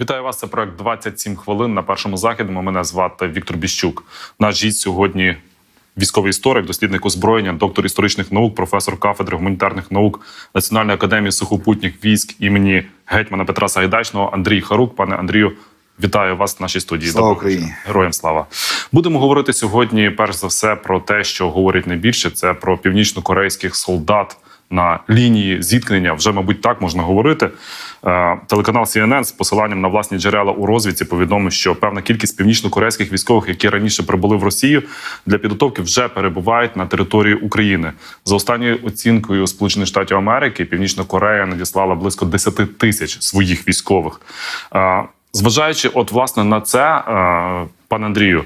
Вітаю вас. Це проект 27 хвилин на першому західному. Мене звати Віктор Біщук. Наш гість сьогодні військовий історик, дослідник озброєння, доктор історичних наук, професор кафедри гуманітарних наук Національної академії сухопутніх військ імені гетьмана Петра Сагайдачного Андрій Харук. Пане Андрію, вітаю вас в нашій студії. Слава Доброго Україні. Героям слава. Будемо говорити сьогодні, перш за все, про те, що говорить найбільше, це про північно-корейських солдат. На лінії зіткнення вже, мабуть, так можна говорити. Е, Телеканал CNN з посиланням на власні джерела у розвідці повідомив, що певна кількість північно-корейських військових, які раніше прибули в Росію для підготовки, вже перебувають на території України. За останньою оцінкою Сполучених Штатів Америки, Північна Корея надіслала близько 10 тисяч своїх військових. Е, Зважаючи, от власне на це, е, пане Андрію,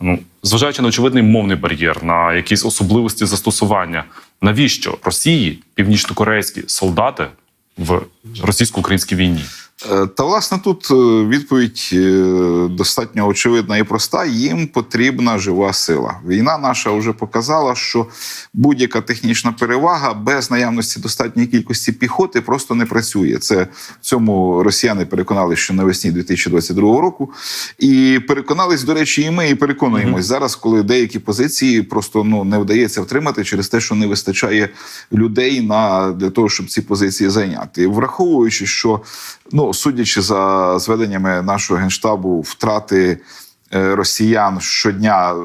ну зважаючи на очевидний мовний бар'єр, на якісь особливості застосування, навіщо Росії північно-корейські солдати в російсько-українській війні? Е, Та власне тут е, відповідь е, достатньо очевидна і проста. Їм потрібна жива сила. Війна наша вже показала, що будь-яка технічна перевага без наявності достатньої кількості піхоти просто не працює. Це в цьому росіяни переконалися, що навесні 2022 року. І переконались, до речі, і ми і переконуємось зараз, коли деякі позиції просто ну не вдається втримати через те, що не вистачає людей на для того, щоб ці позиції зайняти. Враховуючи, що ну судячи за зведеннями нашого генштабу, втрати. е, Росіян щодня е,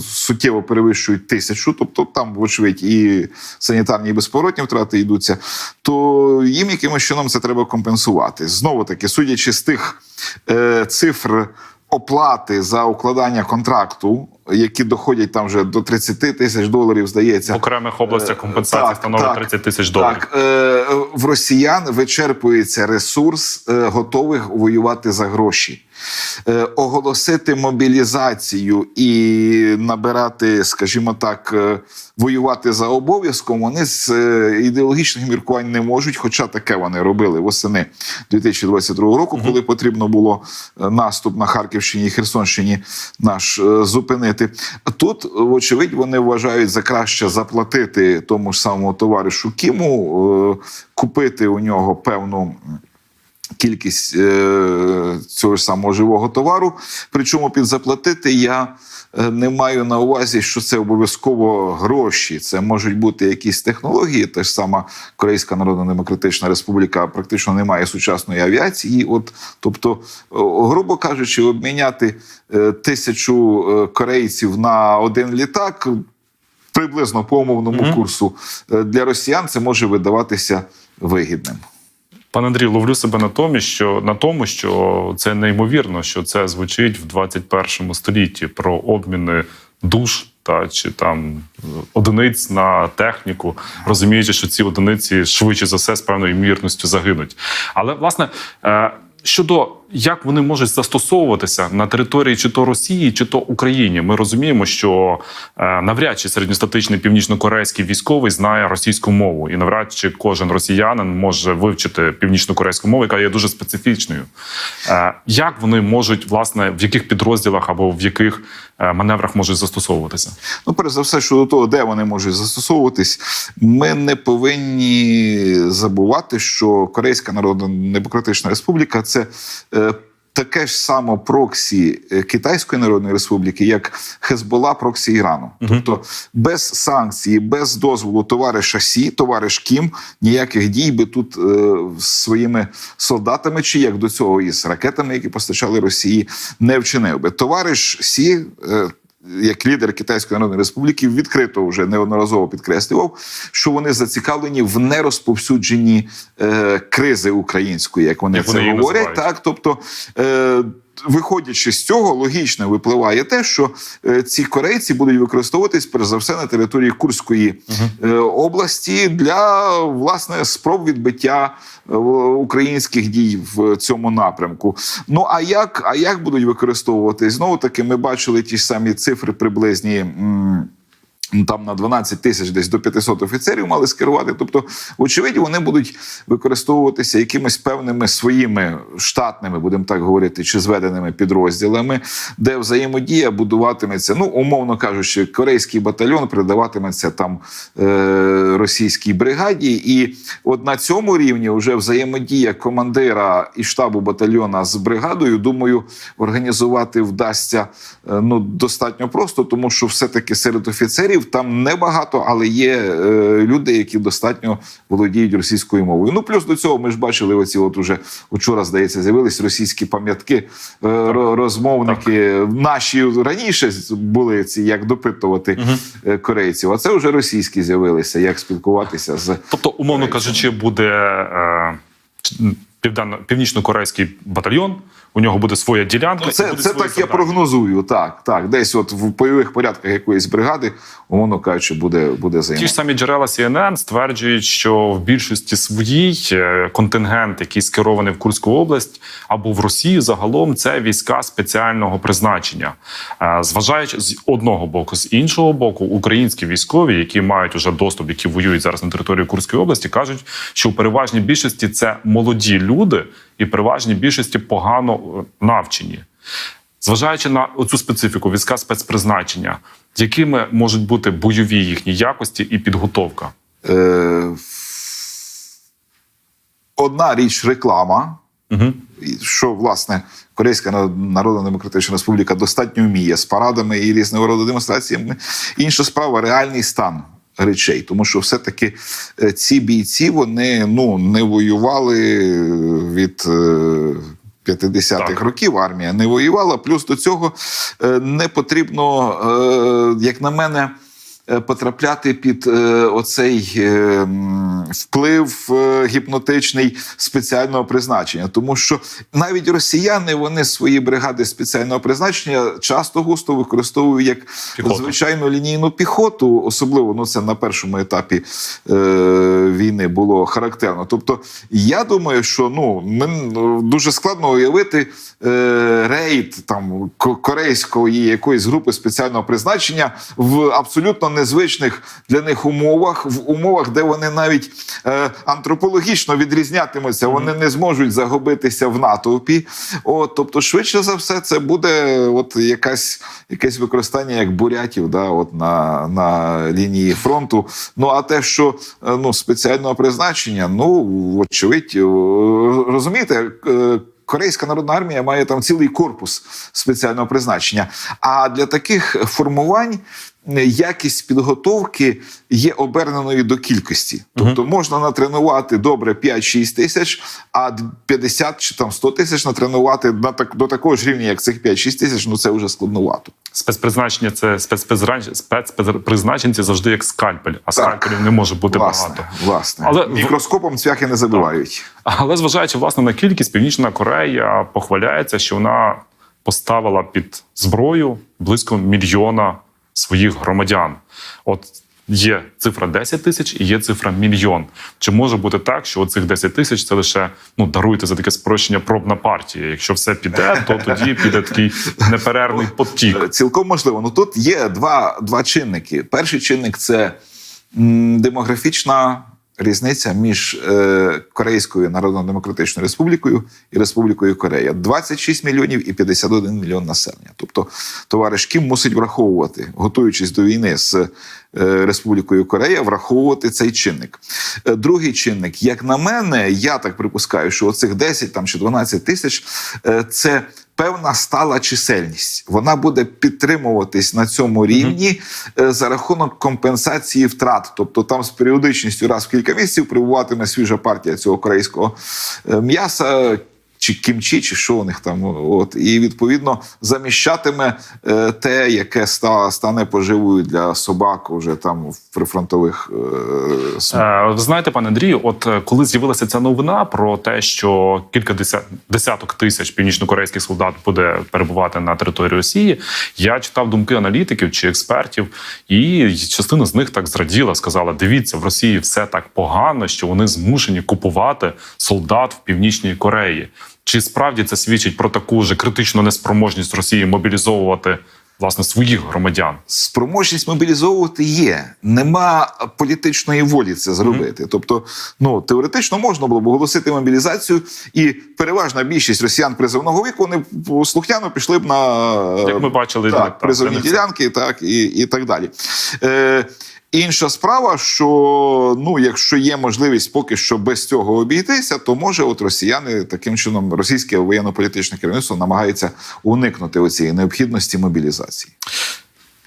суттєво перевищують тисячу, тобто там, вочевидь, і санітарні і безповоротні втрати йдуться, то їм якимось чином це треба компенсувати. Знову таки, судячи з тих е, цифр оплати за укладання контракту, які доходять там вже до 30 тисяч доларів, здається, В окремих областях компенсація так, становить так, 30 тисяч доларів. так, е, в росіян вичерпується ресурс е, готових воювати за гроші. Е, оголосити мобілізацію і набирати, скажімо так, е, воювати за обов'язком. Вони з е, ідеологічних міркувань не можуть, хоча таке вони робили восени 2022 року, коли потрібно було е, наступ на Харківщині і Херсонщині наш е, зупинити. Тут, вочевидь, вони вважають за краще заплатити тому ж самому товаришу Кіму, е, купити у нього певну кількість е, цього ж самого живого товару. Причому підзаплатити я е, не маю на увазі, що це обов'язково гроші. Це можуть бути якісь технології. Та ж сама Корейська Народно-Демократична Республіка практично не має сучасної авіації. От, тобто, грубо кажучи, обміняти е, тисячу корейців на один літак. Приблизно по умовному Мгм. курсу е, для росіян це може видаватися вигідним. Пане Андрій, ловлю себе на тому, що на тому, що це неймовірно, що це звучить в 21 столітті про обміни душ та чи там одиниць на техніку, розуміючи, що ці одиниці швидше за все з певною ймірністю загинуть. Але власне. е, Щодо як вони можуть застосовуватися на території чи то Росії, чи то Україні, ми розуміємо, що е, навряд чи середньостатичний північно-корейський військовий знає російську мову, і навряд чи кожен росіянин може вивчити північно-корейську мову, яка є дуже специфічною. Е, як вони можуть власне в яких підрозділах або в яких е, маневрах можуть застосовуватися? Ну, перш за все, щодо того, де вони можуть застосовуватись, ми не повинні забувати, що Корейська Народна Демократична Республіка це таке ж само проксі е, Китайської Народної Республіки, як Хезбола проксі Ірану. Тобто без санкцій, без дозволу товариша Сі, товариш Кім, ніяких дій би тут е, своїми солдатами, чи як до цього із ракетами, які постачали Росії, не вчинив би. Товариш Сі. Е, як лідер Китайської Народної Республіки відкрито вже неодноразово підкреслював, що вони зацікавлені в нерозповсюдженні е, кризи української, як вони Як це вони говорять. Так, тобто. Е, Виходячи з цього, логічно випливає те, що е, ці корейці будуть використовуватись перш за все на території Курської е, області для власне спроб відбиття е, українських дій в цьому напрямку. Ну а як, а як будуть використовуватись? Знову таки, ми бачили ті ж самі цифри приблизні. Ну, Там на 12 тисяч десь до 500 офіцерів мали скерувати. Тобто, очевидно, вони будуть використовуватися якимись певними своїми штатними, будемо так говорити, чи зведеними підрозділами, де взаємодія будуватиметься. Ну, умовно кажучи, корейський батальйон передаватиметься там е, російській бригаді, і от на цьому рівні вже взаємодія командира і штабу батальйона з бригадою, думаю, організувати вдасться е, ну достатньо просто, тому що все-таки серед офіцерів там небагато, але є е, люди, які достатньо володіють російською мовою. Ну плюс до цього ми ж бачили оці, от уже учора здається, з'явились російські пам'ятки, е, ро- розмовники. Наші раніше були ці як допитувати е, корейців, а це вже російські з'явилися, як спілкуватися з Тобто, умовно кажучи, буде е, південно північно-корейський батальйон. У нього буде своя ділянка. Ну, Це, буде це так я прогнозую. Так, так. Десь от в бойових порядках якоїсь бригади, умовно кажучи, буде, буде Ті ж самі джерела CNN стверджують, що в більшості своїй е, контингент, який скерований в Курську область або в Росію, загалом це війська спеціального призначення. Е, Зважаючи з одного боку, з іншого боку, українські військові, які мають уже доступ, які воюють зараз на території Курської області, кажуть, що в переважній більшості це молоді люди, і переважній більшості погано е, навчені. Зважаючи на цю специфіку війська спецпризначення, якими можуть бути бойові їхні якості і підготовка? Е, одна річ реклама. Угу. Що власне Корейська Народна Демократична Республіка достатньо вміє з парадами і різного роду демонстраціями. Інша справа реальний стан речей, тому що все-таки е, ці бійці вони ну не воювали від. е, 50-х Так. років армія не воювала. Плюс до цього е, не потрібно, е, як на мене, е, потрапляти під е, оцей е, вплив е, гіпнотичний спеціального призначення, тому що навіть росіяни вони свої бригади спеціального призначення часто густо використовують як Піхоту. звичайну лінійну піхоту, особливо ну це на першому етапі е, війни було характерно. Тобто, я думаю, що ну ми ну, дуже складно уявити е, рейд там корейської якоїсь групи спеціального призначення в абсолютно незвичних для них умовах, в умовах, де вони навіть е, антропологічно відрізнятимуться, вони не зможуть загубитися в натовпі. От, тобто, швидше за все, це буде от якась якесь використання як бурятів, да, от на, на лінії фронту. Ну а те, що е, ну спеціального призначення, ну вочевидь, е, розумієте. е, Корейська народна армія має там цілий корпус спеціального призначення. А для таких формувань якість підготовки є оберненою до кількості. Тобто можна натренувати добре 5-6 тисяч, а 50 чи там 100 тисяч натренувати на так до такого ж рівня, як цих 5-6 тисяч. Ну це вже складновато. Спецпризначення це спецпризнач- спецпризначенці завжди як скальпель, а скальпелів не може бути власне, багато. власне. Але- мікроскопом цвяхи не забивають. Але зважаючи власне на кількість, Північна Корея похваляється, що вона поставила під зброю близько мільйона своїх громадян. От є цифра 10 тисяч і є цифра мільйон. Чи може бути так, що оцих 10 тисяч це лише ну даруйте за таке спрощення пробна партія? Якщо все піде, то тоді піде такий неперервний потік. Е, Цілком можливо. Ну тут є два, два чинники. Перший чинник це демографічна різниця між е, Корейською Народно-Демократичною Республікою і Республікою Корея. 26 мільйонів і 51 мільйон населення. Тобто, товариш Кім мусить враховувати, готуючись до війни з е, Республікою Корея, враховувати цей чинник. Е, Другий чинник, як на мене, я так припускаю, що оцих 10 там чи 12 тисяч це певна стала чисельність. Вона буде підтримуватись на цьому рівні угу. за рахунок компенсації втрат. Тобто там з періодичністю раз в кілька місяців прибуватиме свіжа партія цього корейського е, м'яса. Чи кімчі, чи що у них там, от і відповідно заміщатиме е, те, яке ста, стане поживою для собак уже там в прифронтових е. Е, Ви знаєте, пане Андрію, от коли з'явилася ця новина про те, що кілька деся- десяток тисяч північнокорейських солдат буде перебувати на території Росії, я читав думки аналітиків чи експертів, і частина з них так зраділа, сказала: дивіться, в Росії все так погано, що вони змушені купувати солдат в північній Кореї. Чи справді це свідчить про таку ж критичну неспроможність Росії мобілізовувати власне своїх громадян. Спроможність мобілізовувати є. Нема політичної волі це зробити. Тобто, ну теоретично можна було б оголосити мобілізацію, і переважна більшість росіян призовного віку вони слухняно пішли б на Як ми бачили, так, так, призовні так, ділянки, так і, і так далі. Е, Інша справа, що ну, якщо є можливість поки що без цього обійтися, то може от росіяни таким чином, російське воєнно-політичне керівництво намагається уникнути оцієї необхідності мобілізації.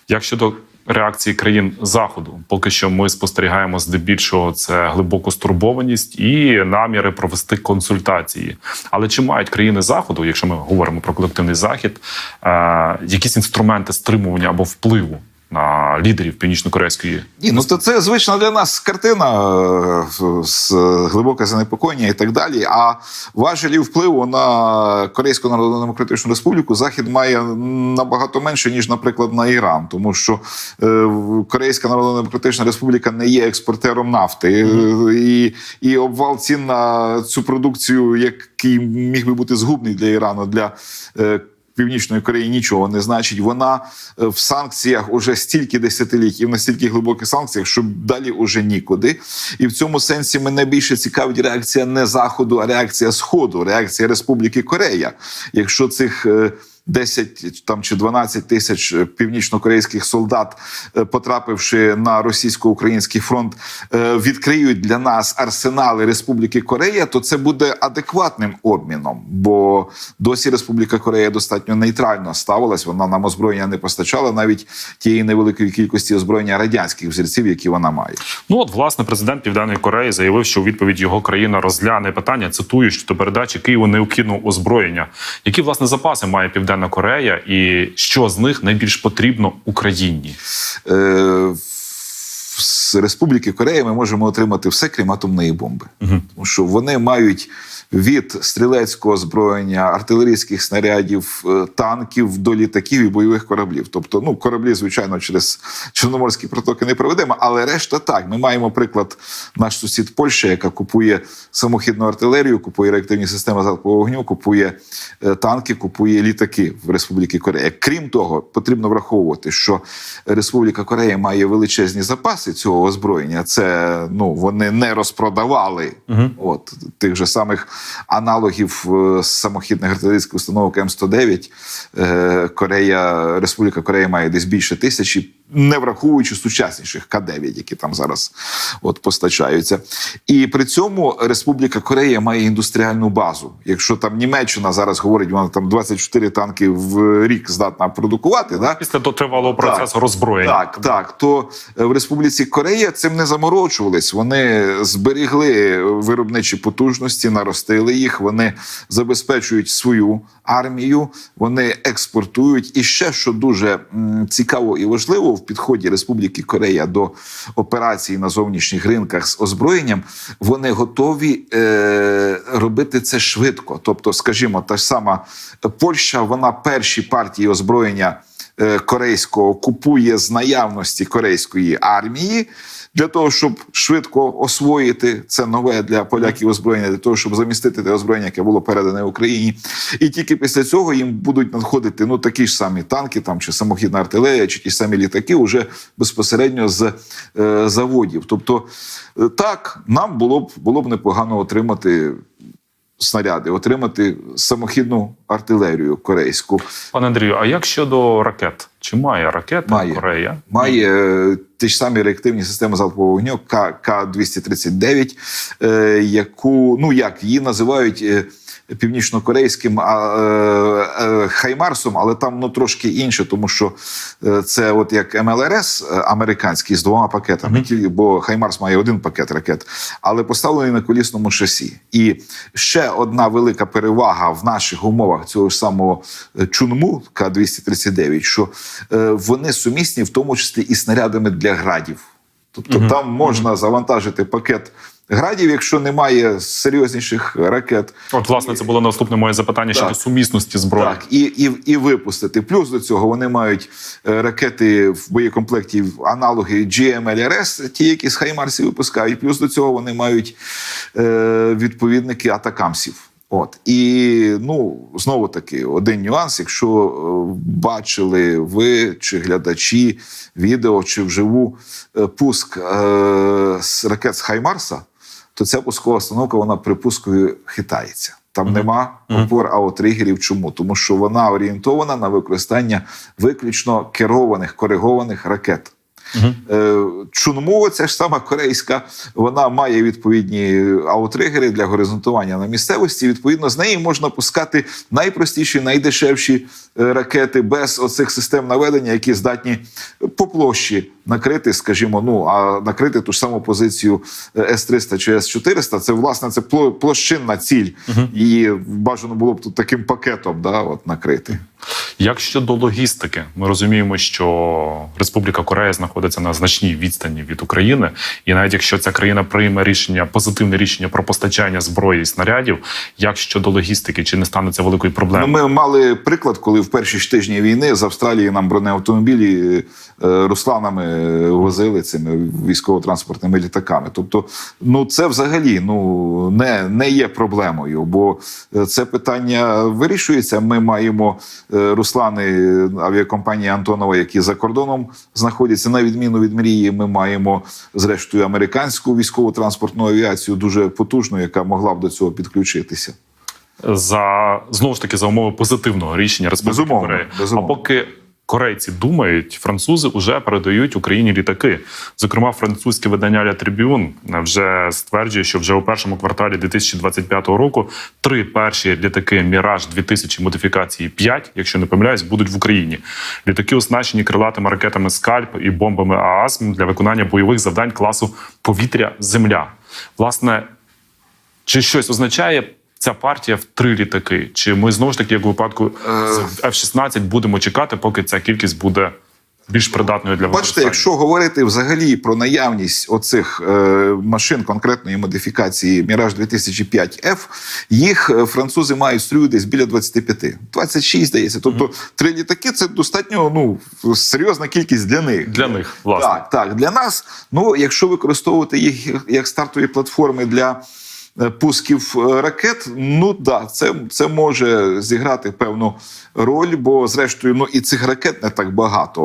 Як щодо реакції країн заходу, поки що ми спостерігаємо здебільшого це глибоку стурбованість і наміри провести консультації. Але чи мають країни заходу, якщо ми говоримо про колективний захід, е, якісь інструменти стримування або впливу на лідерів північно-корейської Ні, ну то це звична для нас картина е, з глибоке занепокоєння і так далі. А важелі впливу на Корейську Народну Демократичну Республіку Захід має набагато менше, ніж, наприклад, на Іран, тому що е, Корейська Народна Демократична Республіка не є експортером нафти, Е, і, і обвал цін на цю продукцію, який міг би бути згубний для Ірану для. Північної Кореї нічого не значить. Вона е, в санкціях уже стільки десятиліть і в настільки глибоких санкціях, що далі уже нікуди. І в цьому сенсі мене більше цікавить реакція не заходу, а реакція сходу, реакція Республіки Корея. Якщо цих е, 10 там чи 12 тисяч е, північнокорейських солдат, е, потрапивши на російсько-український фронт, е, відкриють для нас арсенали Республіки Корея, то це буде адекватним обміном. Бо досі Республіка Корея достатньо нейтрально ставилась. Вона нам озброєння не постачала навіть тієї невеликої кількості озброєння радянських взірців, які вона має. Ну от власне президент Південної Кореї заявив, що у відповідь його країна розгляне питання. Цитую щодо передачі Києву необхідного озброєння. Які власне запаси має Південна Корея, і що з них найбільш потрібно Україні? Е, з Республіки Корея ми можемо отримати все, крім атомної бомби, тому що вони мають від стрілецького озброєння, артилерійських снарядів, е, танків до літаків і бойових кораблів. Тобто, ну кораблі, звичайно, через Чорноморські протоки не проведемо, але решта так. Ми маємо приклад наш сусід Польща, яка купує самохідну артилерію, купує реактивні системи залпового вогню, купує е, танки, купує літаки в Республіки Корея. Крім того, потрібно враховувати, що Республіка Корея має величезні запаси цього озброєння. Це ну вони не розпродавали от тих же самих аналогів е, самохідних артилерійських установок М109. Е, Корея, Республіка Корея має десь більше тисячі, не враховуючи сучасніших К-9, які там зараз от постачаються. І при цьому Республіка Корея має індустріальну базу. Якщо там Німеччина зараз говорить, вона там 24 танки в рік здатна продукувати, да? Після тривалого процесу роззброєння. Так, так. То е, в Республіці Корея цим не заморочувались. Вони зберігли виробничі потужності, наростили їх. Вони забезпечують свою армію, вони експортують. І ще що дуже цікаво і важливо в підході Республіки Корея до операцій на зовнішніх ринках з озброєнням, вони готові е, робити це швидко. Тобто, скажімо, та ж сама Польща, вона перші партії озброєння е, корейського купує з наявності корейської армії для того, щоб швидко освоїти це нове для поляків озброєння, для того, щоб замістити те озброєння, яке було передане Україні. І тільки після цього їм будуть надходити ну такі ж самі танки, там чи самохідна артилерія, чи ті самі літаки, уже безпосередньо з е, заводів. Тобто, е, так нам було б було б непогано отримати. Снаряди отримати самохідну артилерію корейську Пане Андрію, а як щодо ракет? Чи має ракети Має. Корея? має е, ті ж самі реактивні системи залпового вогню К- К-239, е, яку ну як її називають. е, Північнокорейським а, е, е, Хаймарсом, але там ну трошки інше, тому що це от як МЛРС е, американський з двома пакетами, тільки- бо Хаймарс має один пакет ракет, але поставлений на колісному шасі. І ще одна велика перевага в наших умовах цього ж самого Чунму К-239, що вони сумісні, в тому числі і снарядами для градів. Тобто там можна завантажити пакет градів, якщо немає серйозніших ракет. От, власне, це було наступне моє запитання щодо сумісності зброї. Так, і, і, і випустити. Плюс до цього вони мають е, ракети в боєкомплекті аналоги GMLRS, ті, які з Хаймарсів випускають. Плюс до цього вони мають е, відповідники атакамсів. От і ну знову таки один нюанс. Якщо е, бачили ви чи глядачі відео чи вживу е, пуск е, з ракет з Хаймарса, то ця пускова установка вона при пуску хитається. Там нема опор аотригерів. Чому? Тому що вона орієнтована на використання виключно керованих коригованих ракет. Е, Чунму, ця ж сама корейська, вона має відповідні аутригери для горизонтування на місцевості. Відповідно, з неї можна пускати найпростіші, найдешевші е, ракети без оцих систем наведення, які здатні по площі накрити, скажімо, ну а накрити ту ж саму позицію е, С-300 чи С-400, це власне це пло- площинна ціль. Її бажано було б тут таким пакетом да, от, накрити. Як щодо логістики, ми розуміємо, що Республіка Корея знаходиться на значній відстані від України, і навіть якщо ця країна прийме рішення, позитивне рішення про постачання зброї і снарядів, як щодо логістики, чи не стане це великою Ну, проблемою? ми мали приклад, коли в перші ж тижні війни з Австралії нам бронеавтомобілі е, русланами возили цими військово-транспортними літаками. Тобто, ну це взагалі ну не, не є проблемою, бо е, це питання вирішується. Ми маємо е, руслани авіакомпанії Антонова, які за кордоном знаходяться. На відміну від мрії, ми маємо зрештою американську військово-транспортну авіацію, дуже потужну, яка могла б до цього підключитися. за знову ж таки за умови позитивного рішення Республіки Безумовно, Корея. безумовно. А поки корейці думають, французи вже передають Україні літаки. Зокрема, французьке видання «Ля Трибюн вже стверджує, що вже у першому кварталі 2025 року три перші літаки Міраж 2000 модифікації 5, якщо не помиляюсь, будуть в Україні. Літаки оснащені крилатими ракетами Скальп і бомбами ААСМ для виконання бойових завдань класу повітря-земля. Власне, чи щось означає ця партія в три літаки? Чи ми знову ж таки, як у випадку з F-16, будемо чекати, поки ця кількість буде більш придатною для Бачите, якщо говорити взагалі про наявність оцих е, машин конкретної модифікації Міраж 2005 F, їх е, французи мають строю десь біля 25. 26, здається. Тобто три літаки це достатньо ну серйозна кількість для них. Для них, власне. Так, так. Для нас, ну якщо використовувати їх як стартові платформи для. Пусків е, ракет, ну да, це, це може зіграти певну роль, бо зрештою, ну і цих ракет не так багато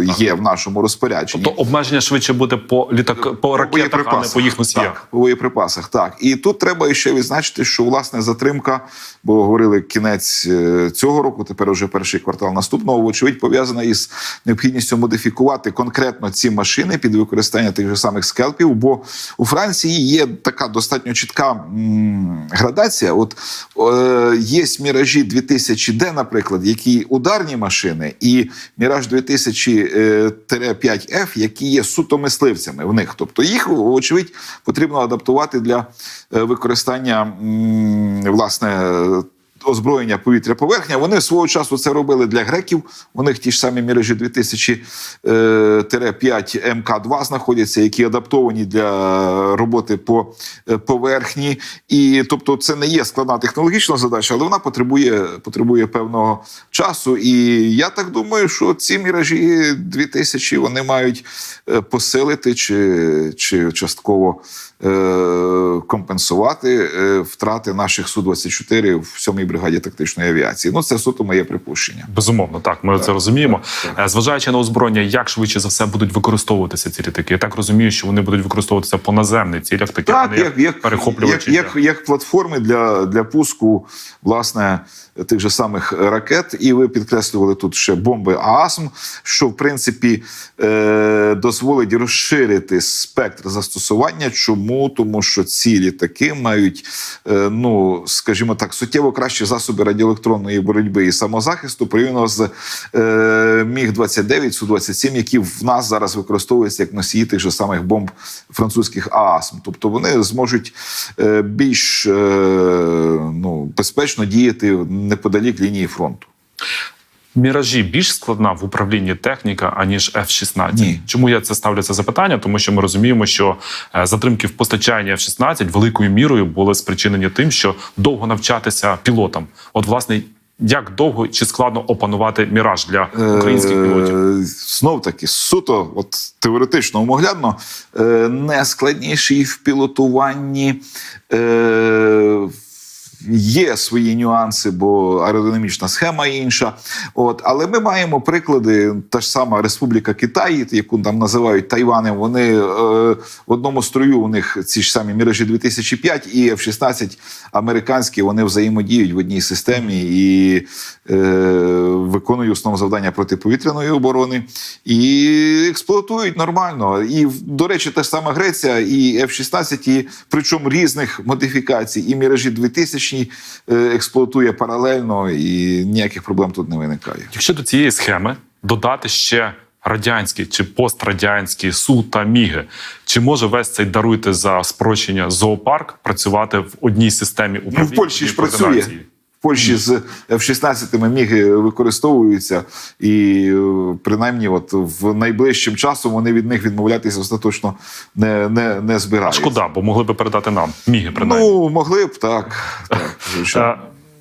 е, є в нашому розпорядженні. Тобто обмеження швидше буде по літак по ракетах, а не по їх носіях. Так, по боєприпасах. Так. І тут треба ще відзначити, що власне затримка, бо говорили кінець е, цього року, тепер уже перший квартал наступного, вочевидь, пов'язана із необхідністю модифікувати конкретно ці машини під використання тих же самих скелпів. Бо у Франції є така достатньо чітка градація. От е, є міражі 2000D, наприклад, які ударні машини, і Міраж 2000-5F, які є суто мисливцями в них. Тобто їх, очевидь, потрібно адаптувати для е, використання власне. Озброєння повітря поверхня. Вони свого часу це робили для греків. У них ті ж самі міражі 2000-5 МК2 знаходяться, які адаптовані для роботи по е, поверхні. І тобто, це не є складна технологічна задача, але вона потребує, потребує певного часу. І я так думаю, що ці міражі 2000 вони мають е, посилити чи, чи частково е, компенсувати е, втрати наших Су-24 в 7-й бригаді тактичної авіації. Ну, це суто моє припущення. Безумовно, так ми це розуміємо. Е, Зважаючи на озброєння, як швидше за все будуть використовуватися ці літаки. Я так розумію, що вони будуть використовуватися по наземних цілях, такі Так, як, як, як, перехоплювачі. як, як, як платформи для, для пуску власне тих же самих ракет, і ви підкреслювали тут ще бомби ААСМ, що в принципі е, дозволить розширити спектр застосування. Чому? Тому що ці літаки мають, е, ну скажімо так, суттєво кращі засоби радіоелектронної боротьби і самозахисту порівняно з е, Міг 29 Су 27 які в нас зараз використовуються як носії тих же самих бомб французьких ААСМ. Тобто вони зможуть більш ну, безпечно діяти неподалік лінії фронту. Міражі більш складна в управлінні техніка, аніж F-16. Ні. Чому я це ставлю це запитання? Тому що ми розуміємо, що е, затримки в постачанні F-16 великою мірою були спричинені тим, що довго навчатися пілотам. От, власне, як довго чи складно опанувати міраж для українських пілотів? Е, Знов таки, суто, от теоретично умоглядно, е, не в пілотуванні. Е, Є свої нюанси, бо аеродинамічна схема інша. От, але ми маємо приклади. Та ж сама Республіка Китай, яку там називають Тайванем. Вони е, в одному строю у них ці ж самі міражі 2005 і F-16 американські. Вони взаємодіють в одній системі і е, виконують основне завдання протиповітряної оборони і експлуатують нормально. І до речі, та ж сама Греція і F-16, і причому різних модифікацій, і міражі 2000 е, експлуатує паралельно, і ніяких проблем тут не виникає. Якщо до цієї схеми додати ще радянські чи пострадянські су та міги, чи може весь цей даруйте за спрощення зоопарк працювати в одній системі Ну, управління? в Польщі ж працює. Польщі з F-16 міги використовуються, і е, принаймні, от в найближчим часом вони від них відмовлятися остаточно не, не, не збираються. шкода, бо могли би передати нам міги, принаймні. Ну могли б так. так. Е,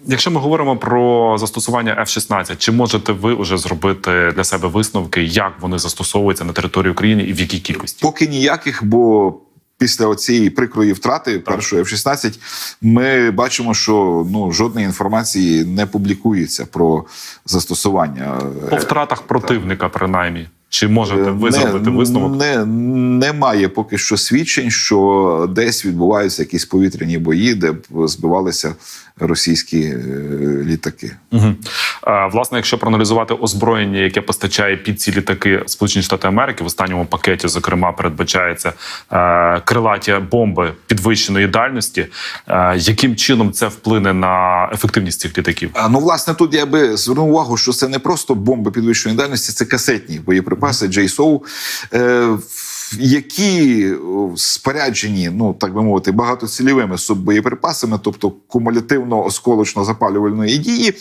Якщо ми говоримо про застосування F-16, чи можете ви вже зробити для себе висновки, як вони застосовуються на території України і в якій кількості? Поки ніяких, бо після цієї прикрої втрати першої F-16 ми бачимо, що ну жодної інформації не публікується про застосування. По втратах противника, принаймні, чи можете ви Е, Не- зробити висновок? Не, немає поки що свідчень, що десь відбуваються якісь повітряні бої, де б збивалися російські е, літаки. Угу. Е, власне, якщо проаналізувати озброєння, яке постачає під ці літаки Сполучені Штати Америки, в останньому пакеті, зокрема, передбачається е, крилаті бомби підвищеної дальності. Яким чином це вплине на ефективність цих літаків? А, ну, власне, тут я би звернув увагу, що це не просто бомби підвищеної дальності, це касетні боєприпаси JSOW, е, в- які споряджені, ну так би мовити, багатоцільовими суббоєприпасами, тобто кумулятивно-осколочно-запалювальної дії.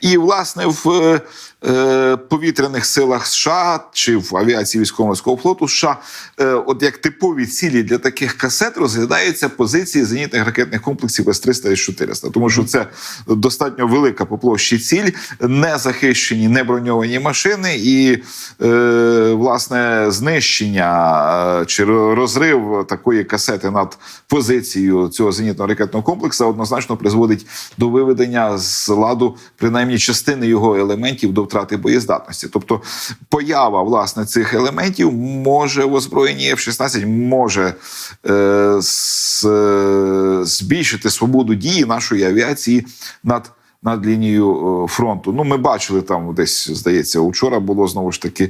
І, власне, в е, е, повітряних силах США чи в авіації військово-морського флоту США, е, от як типові цілі для таких касет розглядаються позиції зенітних ракетних комплексів С-300 і С-400, тому що це достатньо велика по площі ціль, не захищені, не броньовані машини, і е, власне знищення чи розрив такої касети над позицією цього зенітного ракетного комплексу однозначно призводить до виведення з ладу принаймні частини його елементів до втрати боєздатності. Тобто поява власне цих елементів може в озброєнні F-16 може е, з, е, збільшити свободу дії нашої авіації над. Над лінією е, фронту. Ну, ми бачили там десь, здається, учора було знову ж таки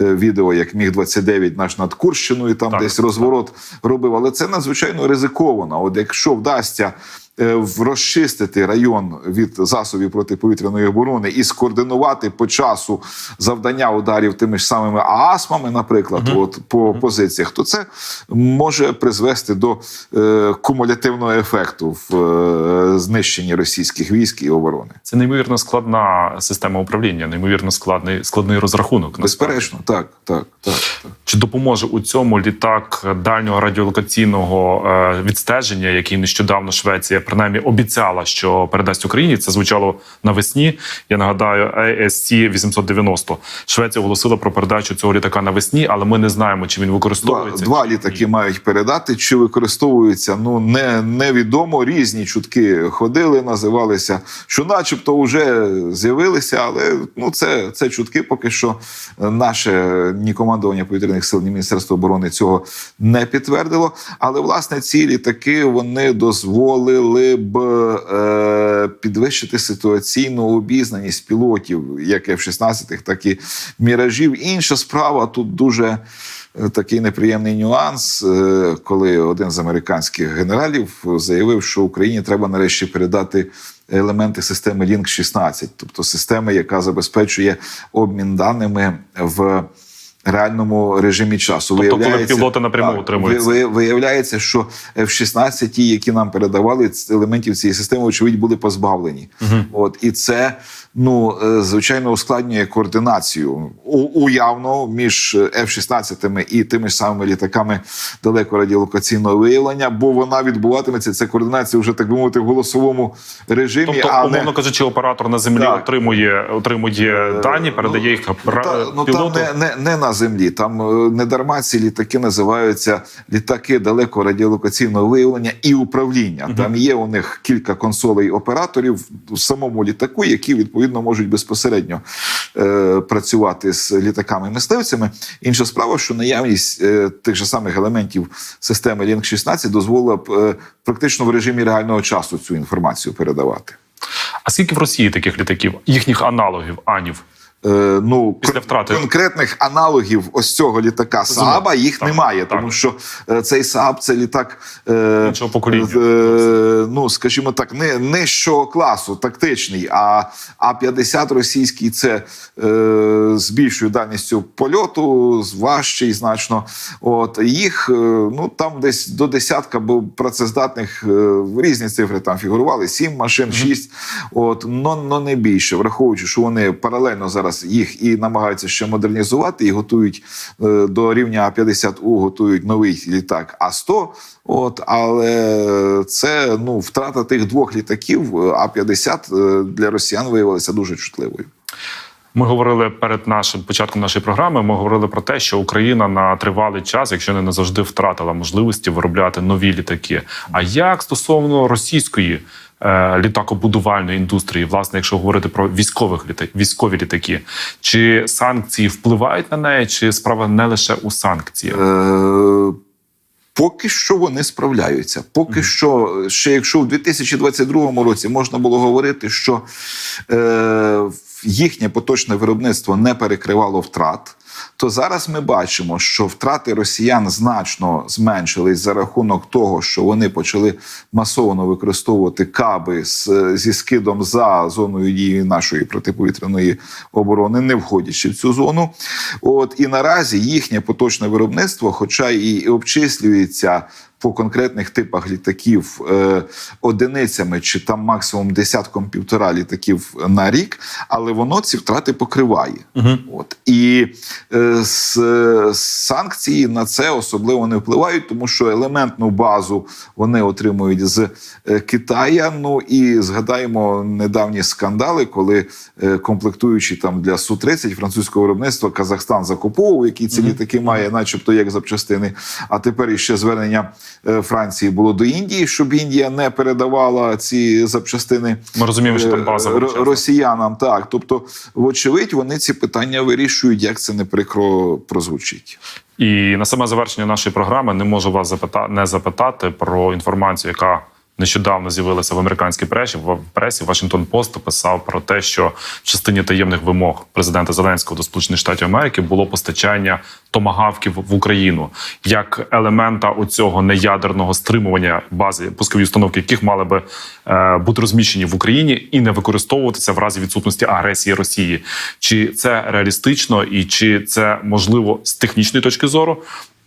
е, відео, як міг 29 наш над Курщиною, там Так, десь так. розворот робив. Але це надзвичайно ризиковано. От якщо вдасться розчистити район від засобів протиповітряної оборони і скоординувати по часу завдання ударів тими ж самими ААСМами, наприклад, от по позиціях, то це може призвести до е, кумулятивного ефекту в е, знищенні російських військ і оборони. Це неймовірно складна система управління, неймовірно складний складний розрахунок. Безперечно, так, так, так. так. Чи допоможе у цьому літак дальнього радіолокаційного е, відстеження, який нещодавно Швеція принаймні обіцяла, що передасть Україні? Це звучало навесні. Я нагадаю, ASC 890. Швеція оголосила про передачу цього літака навесні, але ми не знаємо, чи він Два, використовується. два чи літаки мають передати, чи використовуються. Ну не невідомо. Різні чутки ходили, називалися, що, начебто, вже з'явилися, але ну це, це чутки. Поки що наше ні командування повітряних сил, ні Міністерство оборони цього не підтвердило. Але власне ці літаки вони дозволили б е, підвищити ситуаційну обізнаність пілотів, як F-16, так і міражів. Інша справа тут дуже. Е, Такий неприємний нюанс, е, коли один з американських генералів заявив, що Україні треба нарешті передати елементи системи Link 16, тобто системи, яка забезпечує обмін даними в реальному режимі часу. Тобто, коли пілоти напряму так, отримують ви- ви- виявляється, що F-16, ті, які нам передавали елементів цієї системи, очевидь, були позбавлені. От і це ну е, звичайно ускладнює координацію у, уявно між F-16 і тими ж самими літаками далекорадіолокаційного виявлення, бо вона відбуватиметься. Ця координація вже так би мовити в голосовому режимі. Тобто, а умовно не кажучи, оператор на землі Так. отримує отримує дані, передає їх Ну, ра- та, ну, там пілоту. не, не, не на землі. Там е, не дарма ці літаки називаються літаки далекого радіолокаційного виявлення і управління. Там є у них кілька консолей операторів в самому літаку, які відповідно можуть безпосередньо е, працювати з літаками мисливцями. Інша справа, що наявність е, тих же самих елементів системи Link 16 дозволила б е, практично в режимі реального часу цю інформацію передавати. А скільки в Росії таких літаків, їхніх аналогів, анів? Е, ну, Після втрати. конкретних аналогів ось цього літака. Сааба їх Так, немає, так. тому що е, цей Saab – це літак е, Іншого покоління. е, ну скажімо так, не нижчого класу, тактичний. А А-50 російський це е, з більшою дальністю польоту, з важчий значно. От їх е, ну там десь до десятка, бо працездатних е, різні цифри там фігурували: сім машин, шість. От но, но не більше, враховуючи, що вони паралельно зараз їх і намагаються ще модернізувати, і готують е, до рівня А-50У, готують новий літак А-100. От, але це ну втрата тих двох літаків е, А-50 е, для росіян виявилася дуже чутливою. Ми говорили перед нашим початком нашої програми. Ми говорили про те, що Україна на тривалий час, якщо не назавжди, втратила можливості виробляти нові літаки. А як стосовно російської е, літакобудувальної індустрії, власне, якщо говорити про військових літа... військові літаки, чи санкції впливають на неї, чи справа не лише у санкціях? Е, Поки що вони справляються. Поки що, ще якщо в 2022 році можна було говорити, що е, їхнє поточне виробництво не перекривало втрат, то зараз ми бачимо, що втрати росіян значно зменшились за рахунок того, що вони почали масово використовувати каби з, зі скидом за зоною дії нашої протиповітряної оборони, не входячи в цю зону. От і наразі їхнє поточне виробництво, хоча і обчислюється по конкретних типах літаків е, одиницями чи там максимум десятком півтора літаків на рік, але воно ці втрати покриває. От і е, с, е, санкції на це особливо не впливають, тому що елементну базу вони отримують з е, Китая. Ну і згадаємо недавні скандали, коли е, комплектуючі там для су 30 французького виробництва Казахстан закуповував, які ці літаки має, начебто як запчастини. А тепер іще звернення Франції було до Індії, щоб Індія не передавала ці запчастини. Ми розуміємо, що там Е, база росіянам. Так, тобто, вочевидь, вони ці питання вирішують, як це не прикро прозвучить. І на саме завершення нашої програми не можу вас запита... не запитати про інформацію, яка нещодавно з'явилася в американській пресі. В пресі Вашингтон Пост писав про те, що в частині таємних вимог президента Зеленського до Сполучених Штатів Америки було постачання томагавків в Україну як елемента оцього неядерного стримування бази пускові установки, яких мали би е, бути розміщені в Україні і не використовуватися в разі відсутності агресії Росії. Чи це реалістично і чи це можливо з технічної точки зору?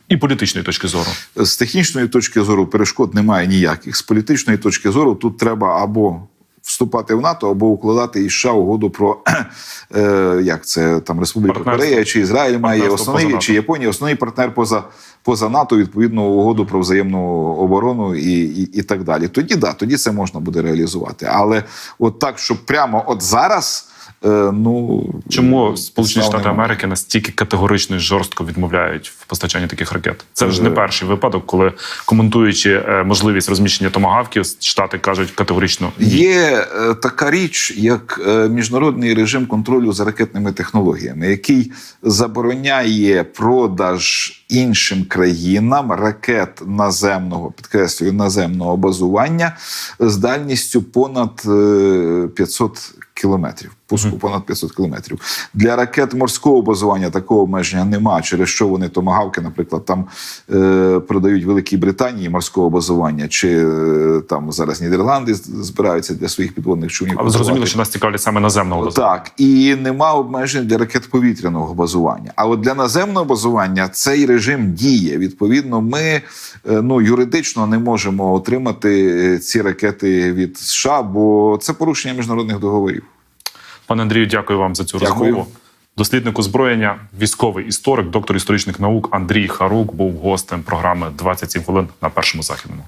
І політичної точки зору З технічної точки зору перешкод немає ніяких. З політичної точки зору тут треба або вступати в НАТО, або укладати із США угоду про е, як це там Республіка Корея чи Ізраїль має основний чи Японія, основний партнер поза. Поза НАТО відповідно угоду про взаємну оборону і, і, і так далі. Тоді да, тоді це можна буде реалізувати. Але от так, щоб прямо от зараз, ну чому Сполучені Штати. Америки настільки категорично і жорстко відмовляють в постачанні таких ракет? Це ж не Е. перший випадок, коли коментуючи е, можливість розміщення томагавків, штати кажуть категорично ні. Є е, така річ, як е, міжнародний режим контролю за ракетними технологіями, який забороняє продаж іншим країнам ракет наземного, підкреслюю, наземного базування з дальністю понад е, 500 кілометрів. Пуску понад 500 кілометрів. Для ракет морського базування такого обмеження нема, через що вони томагавки, наприклад, там е, продають Великій Британії морського базування, чи е, там зараз Нідерланди збираються для своїх підводних човнів. Але зрозуміло, що нас цікавлять саме наземного базування. Так, і нема обмежень для ракет повітряного базування. А от для наземного базування цей режим діє. Відповідно, ми е, ну юридично не можемо отримати е, ці ракети від США, бо це порушення міжнародних договорів. Пане Андрію, дякую вам за цю Дякую. розмову. Дослідник озброєння, військовий історик, доктор історичних наук Андрій Харук був гостем програми «27 хвилин на першому західному.